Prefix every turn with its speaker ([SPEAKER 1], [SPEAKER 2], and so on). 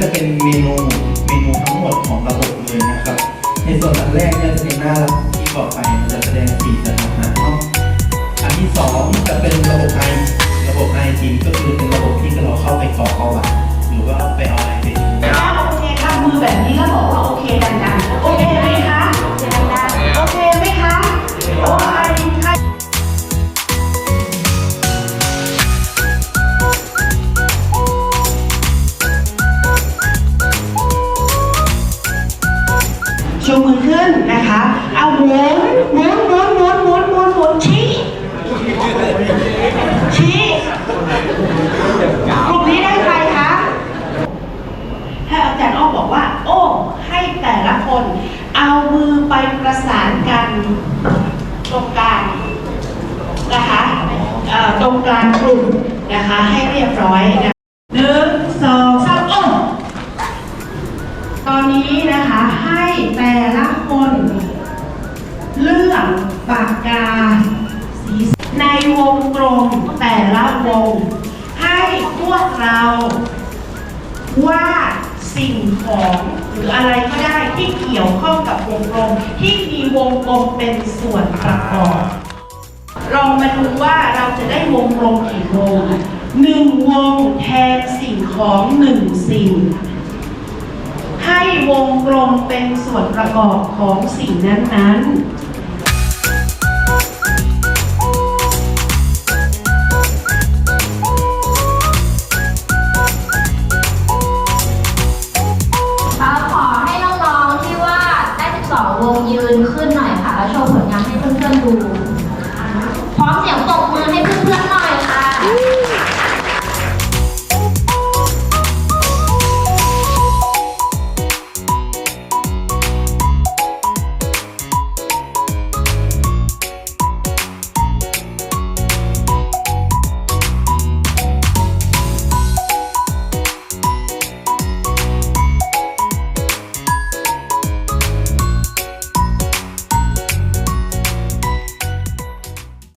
[SPEAKER 1] จะเป็นเมนูเมนูทั้งหมดของระบบเลยนะครับ ในส่วนแรกเนี่ยจะเป็นหน้าที่ต่อไปจะแสดงสีสถานะเนาะอันที่สองจะเป็นระบบไอระบบไอทีก็คือเป็นระบบที่เราเข้าไปสรอกประวัติหรือว่าไปเอาอะไรไป
[SPEAKER 2] เอาโอเคครับมือแบบนี้ก็บอก นะคะ เอาหมุนหมุนหมุนหมุนหมุนหมุนหมุนชี้ชี้กลุ่มนี้ได้ใครคะถ้าอาจารย์อ้อบอกว่า โอ้ ให้แต่ละคน เอามือไปประสานกันตรงกลางนะคะตรงกลางกลุ่มนะคะ ให้เรียบร้อยนะ ปากกาสีในวงกลมแต่ละวง ให้พวกเราว่าสิ่งของหรืออะไรก็ได้ที่เกี่ยวข้องกับวงกลม ที่มีวงกลมเป็นส่วนประกอบลองมาดูว่าเราจะได้วงกลมกี่วงหนึ่งวงแทนสิ่งของหนึ่งสิ่ง ให้วงกลมเป็นส่วนประกอบของสิ่งนั้นๆ
[SPEAKER 3] วงยืนขึ้นหน่อยค่ะ แล้วโชว์ผลงานให้เพื่อนๆดู พร้อมเสียงตบ